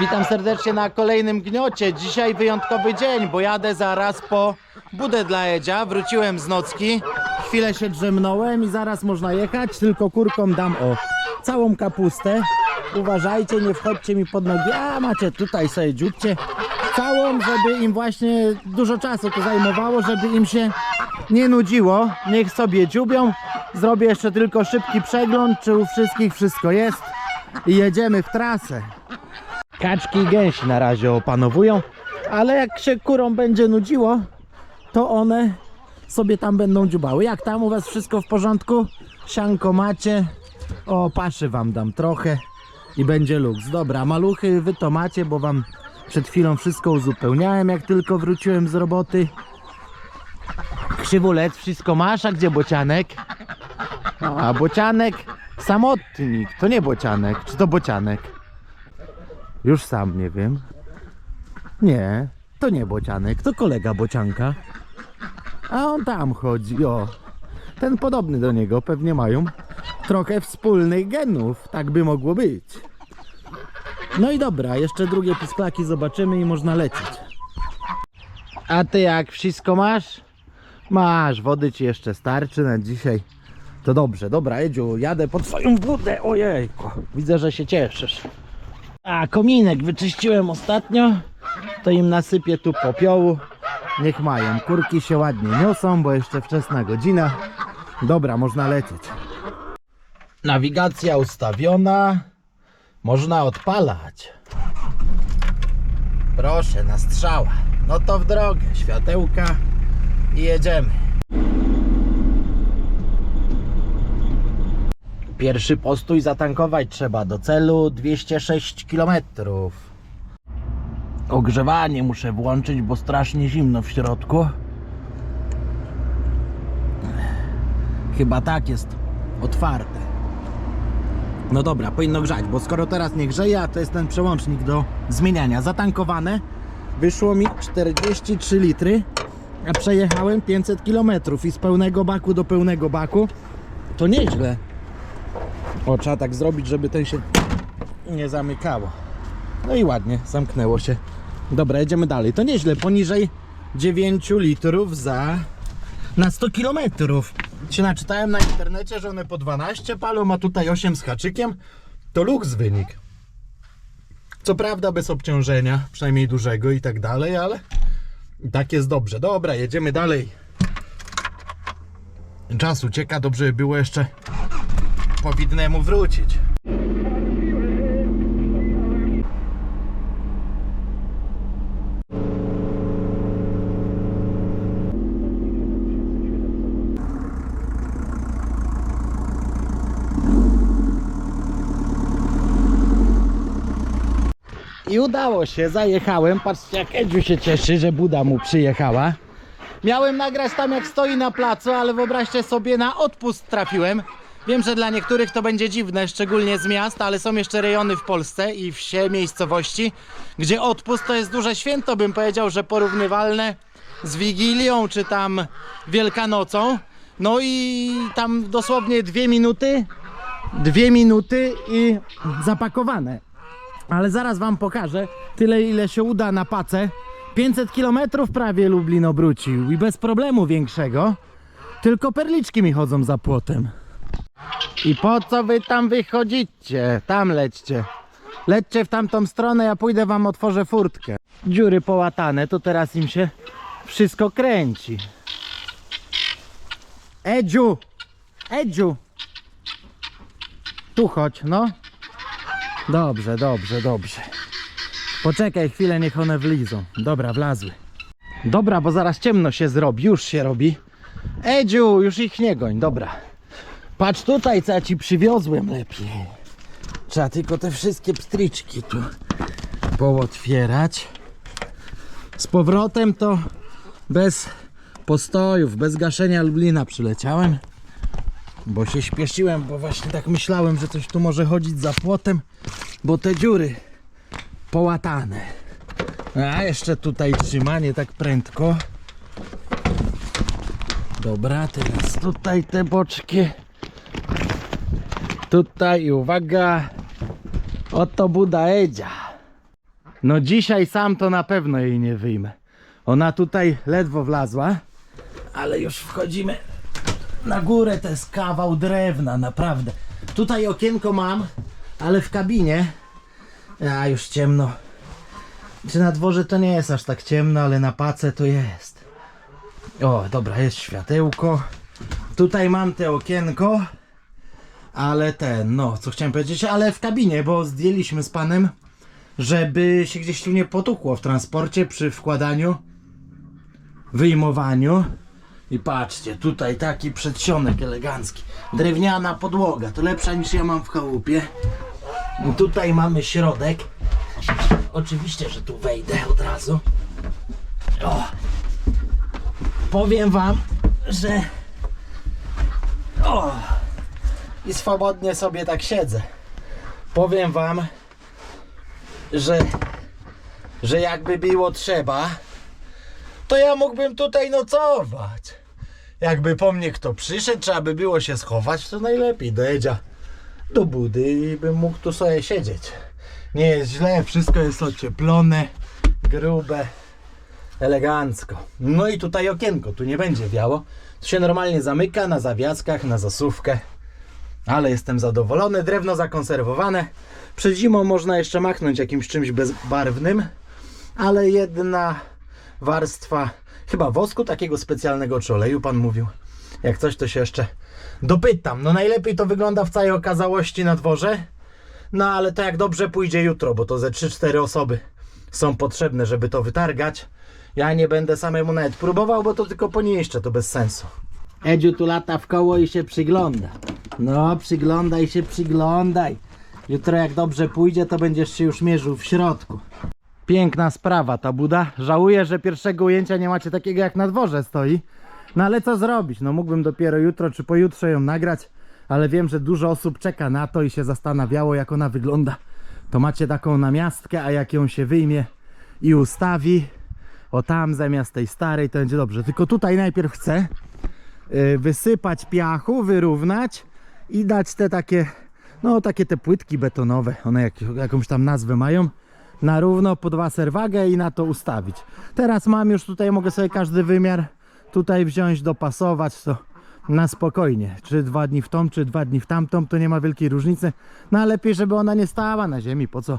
Witam serdecznie na kolejnym gniocie. Dzisiaj wyjątkowy dzień, bo jadę zaraz po budę dla Edzia. Wróciłem z nocki. Chwilę się drzemnąłem i zaraz można jechać, tylko kurkom dam o całą kapustę. Uważajcie, nie wchodźcie mi pod nogi. A macie tutaj sobie dziubcie całą, żeby im właśnie dużo czasu to zajmowało, żeby im się nie nudziło. Niech sobie dziubią. Zrobię jeszcze tylko szybki przegląd, czy u wszystkich wszystko jest. I jedziemy w trasę. Kaczki i gęsi na razie opanowują, ale jak się kurom będzie nudziło, to one sobie tam będą dziubały. Jak tam u was wszystko w porządku? Sianko macie? O, paszy wam dam trochę i będzie luks. Dobra, maluchy wy to macie, bo wam przed chwilą wszystko uzupełniałem, jak tylko wróciłem z roboty. Krzywulec, wszystko masz, a gdzie bocianek? A bocianek, samotnik, to nie bocianek, czy to bocianek? Już sam nie wiem. Nie, to nie bocianek, to kolega bocianka. A on tam chodzi, o. Ten podobny do niego, pewnie mają trochę wspólnych genów, tak by mogło być. No i dobra, jeszcze drugie pisklaki zobaczymy i można lecieć. A ty jak wszystko masz? Masz, wody ci jeszcze starczy na dzisiaj. To dobrze, dobra Edziu, jadę pod twoją budę, ojejku. Widzę, że się cieszysz. A kominek wyczyściłem ostatnio, to im nasypię tu popiołu. Niech mają. Kurki się ładnie niosą, bo jeszcze wczesna godzina. Dobra, można lecieć. Nawigacja ustawiona. Można odpalać. Proszę, na strzała. No to w drogę. Światełka i jedziemy. Pierwszy postój zatankować trzeba do celu 206 km. Ogrzewanie muszę włączyć, bo strasznie zimno w środku. Chyba tak jest otwarte. No dobra, powinno grzać, bo skoro teraz nie grzeje, a to jest ten przełącznik do zmieniania. Zatankowane wyszło mi 43 litry, a przejechałem 500 km i z pełnego baku do pełnego baku to nieźle. O, trzeba tak zrobić, żeby ten się nie zamykało. No i ładnie, zamknęło się. Dobra, jedziemy dalej. To nieźle, poniżej 9 litrów za na 100 kilometrów. Się naczytałem na internecie, że one po 12 palą, a tutaj 8 z haczykiem. To luks wynik. Co prawda bez obciążenia, przynajmniej dużego i tak dalej, ale tak jest dobrze. Dobra, jedziemy dalej. Czas ucieka, dobrze by było jeszcze po widnemu wrócić. I udało się, zajechałem. Patrzcie, jak Edziu się cieszy, że Buda mu przyjechała. Miałem nagrać tam, jak stoi na placu, ale wyobraźcie sobie, na odpust trafiłem. Wiem, że dla niektórych to będzie dziwne, szczególnie z miast, ale są jeszcze rejony w Polsce i wsie, miejscowości, gdzie odpust to jest duże święto, bym powiedział, że porównywalne z Wigilią czy tam Wielkanocą. No i tam dosłownie dwie minuty, dwie minuty i zapakowane. Ale zaraz wam pokażę tyle ile się uda na pacę. 500 km prawie Lublin obrócił i bez problemu większego. Tylko perliczki mi chodzą za płotem. I po co wy tam wychodzicie? Tam lećcie. Lećcie w tamtą stronę, ja pójdę wam otworzę furtkę. Dziury połatane, to teraz im się wszystko kręci. Edziu! Edziu! Tu chodź, no. Dobrze, dobrze, dobrze. Poczekaj chwilę, niech one wlizą. Dobra, wlazły. Dobra, bo zaraz ciemno się zrobi, już się robi. Edziu, już ich nie goń, dobra. Patrz tutaj, co ja ci przywiozłem lepiej. Trzeba tylko te wszystkie pstryczki tu pootwierać. Z powrotem to bez postojów, bez gaszenia Lublina przyleciałem. Bo się śpieszyłem, bo właśnie tak myślałem, że coś tu może chodzić za płotem, bo te dziury połatane. A jeszcze tutaj trzymanie tak prędko. Dobra, teraz tutaj te boczki. Tutaj uwaga. Oto Buda Edzia. No dzisiaj sam to na pewno jej nie wyjmę. Ona tutaj ledwo wlazła, ale już wchodzimy na górę. To jest kawał drewna, naprawdę. Tutaj okienko mam, ale w kabinie. A już ciemno. Czy na dworze to nie jest aż tak ciemno, ale na pace to jest. O, dobra, jest światełko. Tutaj mam te okienko. Ale ten, no, co chciałem powiedzieć, ale w kabinie, bo zdjęliśmy z panem, żeby się gdzieś tu nie potukło w transporcie przy wkładaniu, wyjmowaniu. I patrzcie, tutaj taki przedsionek elegancki. Drewniana podłoga, to lepsza niż ja mam w chałupie. I tutaj mamy środek. Oczywiście, że tu wejdę od razu. O. Powiem wam, że. O. I swobodnie sobie tak siedzę. Powiem wam, że. Że jakby było trzeba, to ja mógłbym tutaj nocować. Jakby po mnie kto przyszedł, trzeba by było się schować, to najlepiej do Edzia, do budy i bym mógł tu sobie siedzieć. Nie jest źle, wszystko jest ocieplone, grube, elegancko. No i tutaj okienko, tu nie będzie wiało. Tu się normalnie zamyka na zawiaskach, na zasuwkę. Ale jestem zadowolony, drewno zakonserwowane. Przed zimą można jeszcze machnąć jakimś czymś bezbarwnym, ale jedna warstwa, chyba wosku takiego specjalnego czy oleju, pan mówił. Jak coś, to się jeszcze dopytam. No najlepiej to wygląda w całej okazałości na dworze. No ale to jak dobrze pójdzie jutro, bo to ze 3-4 osoby są potrzebne, żeby to wytargać. Ja nie będę samemu nawet próbował, bo to tylko poniszczę, to bez sensu. Edziu tu lata w koło i się przygląda. No, przyglądaj się, przyglądaj. Jutro jak dobrze pójdzie, to będziesz się już mierzył w środku. Piękna sprawa ta buda. Żałuję, że pierwszego ujęcia nie macie takiego jak na dworze stoi. No ale co zrobić? No mógłbym dopiero jutro czy pojutrze ją nagrać, ale wiem, że dużo osób czeka na to i się zastanawiało jak ona wygląda. To macie taką namiastkę, a jak ją się wyjmie i ustawi, o tam zamiast tej starej, to będzie dobrze. Tylko tutaj najpierw chcę y, wysypać piachu, wyrównać i dać te takie, no takie te płytki betonowe, one jak, jakąś tam nazwę mają, na równo waserwagę i na to ustawić. Teraz mam już tutaj, mogę sobie każdy wymiar tutaj wziąć, dopasować to na spokojnie. Czy dwa dni w tą, czy dwa dni w tamtą, to nie ma wielkiej różnicy. No lepiej, żeby ona nie stała na ziemi, po co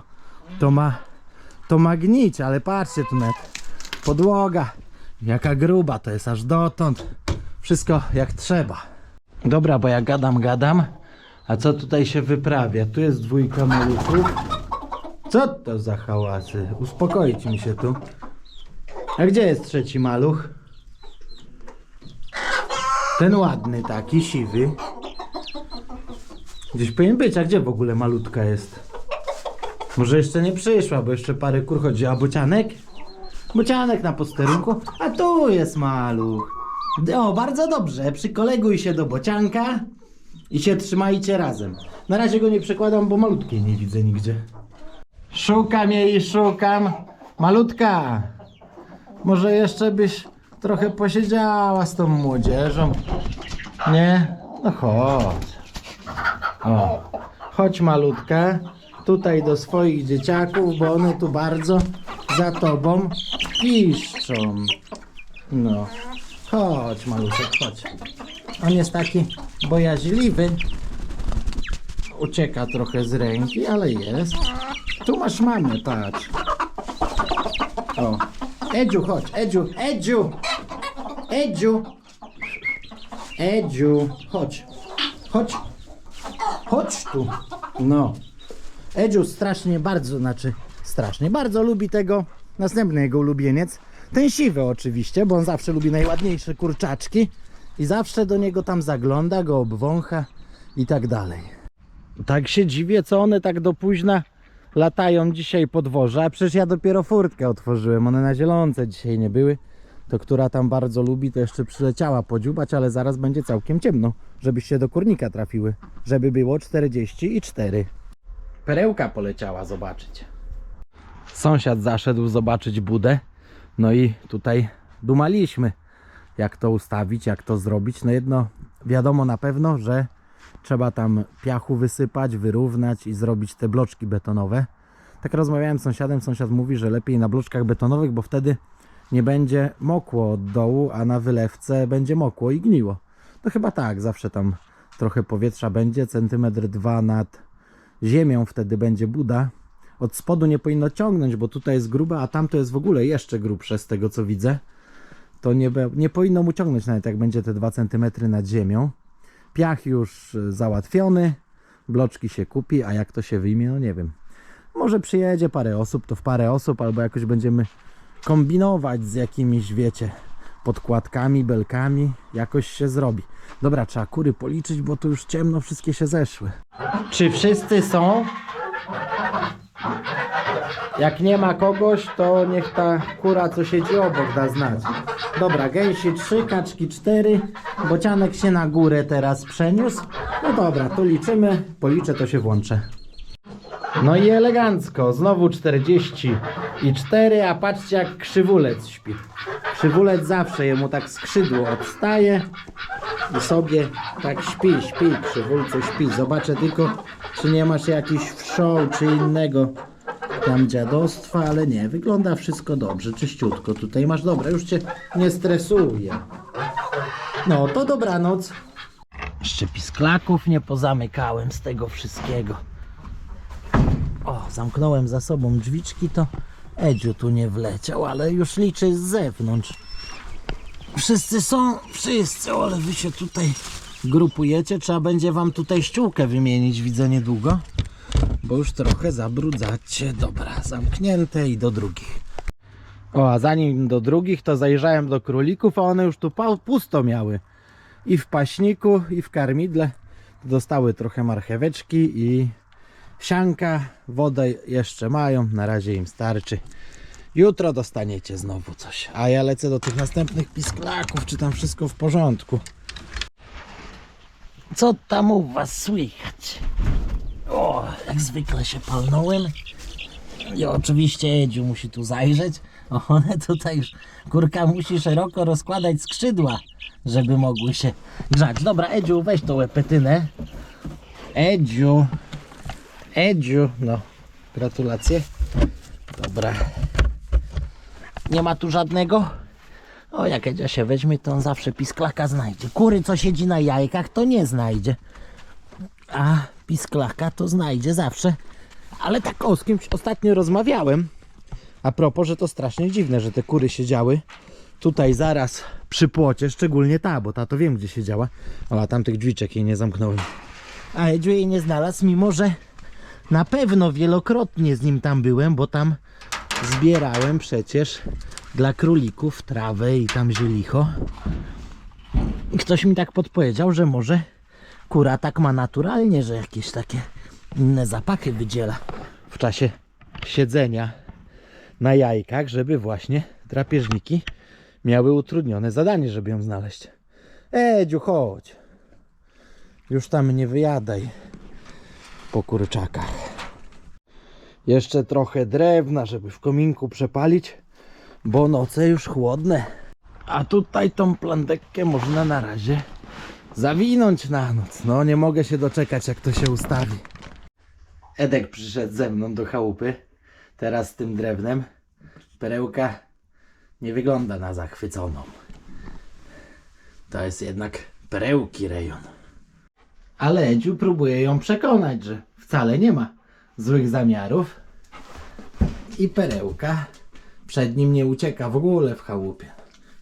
to ma, to ma gnić, ale patrzcie tu net. Podłoga, jaka gruba, to jest aż dotąd. Wszystko jak trzeba. Dobra, bo ja gadam, gadam. A co tutaj się wyprawia? Tu jest dwójka maluchów. Co to za hałasy? Uspokoić mi się tu. A gdzie jest trzeci maluch? Ten ładny taki, siwy. Gdzieś powinien być, a gdzie w ogóle malutka jest? Może jeszcze nie przyszła, bo jeszcze parę kur chodzi. A bocianek? Bocianek na posterunku. A tu jest maluch. O, bardzo dobrze. Przykoleguj się do bocianka i się trzymajcie razem. Na razie go nie przekładam, bo malutkiej nie widzę nigdzie. Szukam jej, szukam. Malutka, może jeszcze byś trochę posiedziała z tą młodzieżą. Nie? No chodź. O, chodź malutka, tutaj do swoich dzieciaków, bo one tu bardzo za tobą piszczą. No, chodź maluszek, chodź. On jest taki bojaźliwy. Ucieka trochę z ręki, ale jest. Tu masz mamę, patrz. O. Edziu, chodź, Edziu, Edziu! Edziu! Edziu, chodź. Chodź. Chodź tu. No. Edziu strasznie bardzo, znaczy strasznie, bardzo lubi tego. Następny jego ulubieniec. Ten siwy oczywiście, bo on zawsze lubi najładniejsze kurczaczki. I zawsze do niego tam zagląda, go obwącha i tak dalej. Tak się dziwię, co one tak do późna latają dzisiaj po dworze, a przecież ja dopiero furtkę otworzyłem, one na zielonce dzisiaj nie były. To która tam bardzo lubi, to jeszcze przyleciała podziubać, ale zaraz będzie całkiem ciemno, żebyście do kurnika trafiły, żeby było 44. Perełka poleciała zobaczyć. Sąsiad zaszedł zobaczyć budę, no i tutaj dumaliśmy, jak to ustawić, jak to zrobić. No jedno wiadomo na pewno, że trzeba tam piachu wysypać, wyrównać i zrobić te bloczki betonowe. Tak rozmawiałem z sąsiadem, sąsiad mówi, że lepiej na bloczkach betonowych, bo wtedy nie będzie mokło od dołu, a na wylewce będzie mokło i gniło. No chyba tak, zawsze tam trochę powietrza będzie, centymetr dwa nad ziemią wtedy będzie buda. Od spodu nie powinno ciągnąć, bo tutaj jest grube, a tam to jest w ogóle jeszcze grubsze z tego co widzę. To nie, nie powinno mu ciągnąć nawet jak będzie te 2 cm nad ziemią. Piach już y, załatwiony, bloczki się kupi, a jak to się wyjmie, no nie wiem. Może przyjedzie parę osób, to w parę osób, albo jakoś będziemy kombinować z jakimiś, wiecie, podkładkami, belkami, jakoś się zrobi. Dobra, trzeba kury policzyć, bo tu już ciemno, wszystkie się zeszły. Czy wszyscy są? Jak nie ma kogoś, to niech ta kura, co siedzi obok, da znać. Dobra, gęsi 3, kaczki 4, bocianek się na górę teraz przeniósł. No dobra, to liczymy, policzę, to się włączę. No i elegancko, znowu 40 i 4, a patrzcie jak krzywulec śpi. Krzywulec zawsze jemu tak skrzydło odstaje i sobie tak śpi, śpi, krzywulcu śpi. Zobaczę tylko, czy nie masz jakiś wszoł czy innego tam dziadostwa, ale nie, wygląda wszystko dobrze, czyściutko. Tutaj masz dobre, już cię nie stresuje. No to dobranoc. Jeszcze nie pozamykałem z tego wszystkiego. O, zamknąłem za sobą drzwiczki, to Edziu tu nie wleciał, ale już liczy z zewnątrz. Wszyscy są, wszyscy, ale wy się tutaj grupujecie. Trzeba będzie wam tutaj ściółkę wymienić, widzę niedługo. Bo już trochę zabrudzacie. Dobra, zamknięte i do drugich. O, a zanim do drugich, to zajrzałem do królików, a one już tu pusto miały. I w paśniku, i w karmidle. Dostały trochę marcheweczki i sianka. Wodę jeszcze mają, na razie im starczy. Jutro dostaniecie znowu coś. A ja lecę do tych następnych pisklaków, czy tam wszystko w porządku. Co tam u was słychać? Jak zwykle się palnąłem. I oczywiście Edziu musi tu zajrzeć. One tutaj już, kurka musi szeroko rozkładać skrzydła, żeby mogły się grzać. Dobra, Edziu, weź tą łepetynę. Edziu. Edziu, no, gratulacje. Dobra. Nie ma tu żadnego? O, jak Edzia się weźmie, to on zawsze pisklaka znajdzie. Kury, co siedzi na jajkach, to nie znajdzie. A pisklaka to znajdzie zawsze. Ale tak o, z kimś ostatnio rozmawiałem. A propos, że to strasznie dziwne, że te kury siedziały tutaj zaraz przy płocie, szczególnie ta, bo ta to wiem gdzie siedziała. O, a tamtych drzwiczek jej nie zamknąłem. A Edziu jej nie znalazł, mimo że na pewno wielokrotnie z nim tam byłem, bo tam zbierałem przecież dla królików trawę i tam zielicho. Ktoś mi tak podpowiedział, że może kura tak ma naturalnie, że jakieś takie inne zapachy wydziela w czasie siedzenia na jajkach, żeby właśnie drapieżniki miały utrudnione zadanie, żeby ją znaleźć. Edziu, chodź. Już tam nie wyjadaj po kurczakach. Jeszcze trochę drewna, żeby w kominku przepalić, bo noce już chłodne. A tutaj tą plandekę można na razie zawinąć na noc. No nie mogę się doczekać jak to się ustawi. Edek przyszedł ze mną do chałupy. Teraz z tym drewnem. Perełka nie wygląda na zachwyconą. To jest jednak perełki rejon. Ale Edziu próbuje ją przekonać, że wcale nie ma złych zamiarów. I perełka przed nim nie ucieka w ogóle w chałupie.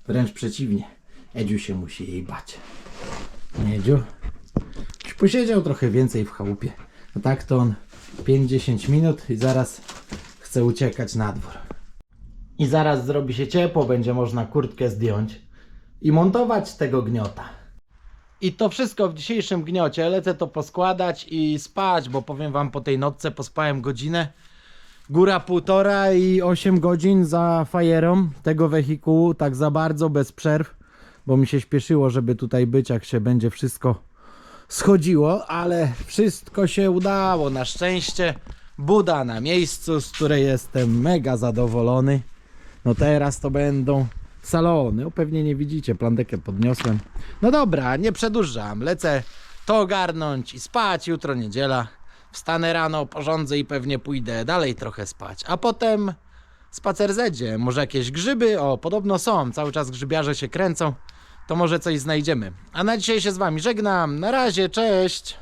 Wręcz przeciwnie. Edziu się musi jej bać. Edziu już posiedział trochę więcej w chałupie. A tak to on 5-10 minut i zaraz chce uciekać na dwór. I zaraz zrobi się ciepło, będzie można kurtkę zdjąć i montować tego gniota. I to wszystko w dzisiejszym gniocie. Lecę to poskładać i spać, bo powiem wam po tej nocce pospałem godzinę. Góra półtora i 8 godzin za fajerą tego wehikułu, tak za bardzo, bez przerw, bo mi się śpieszyło, żeby tutaj być, jak się będzie wszystko schodziło, ale wszystko się udało. Na szczęście Buda na miejscu, z której jestem mega zadowolony. No teraz to będą salony. O, pewnie nie widzicie, plandekę podniosłem. No dobra, nie przedłużam. Lecę to ogarnąć i spać. Jutro niedziela. Wstanę rano, porządzę i pewnie pójdę dalej trochę spać. A potem spacer zedzie. Może jakieś grzyby? O, podobno są. Cały czas grzybiarze się kręcą. To może coś znajdziemy. A na dzisiaj się z wami żegnam. Na razie, cześć!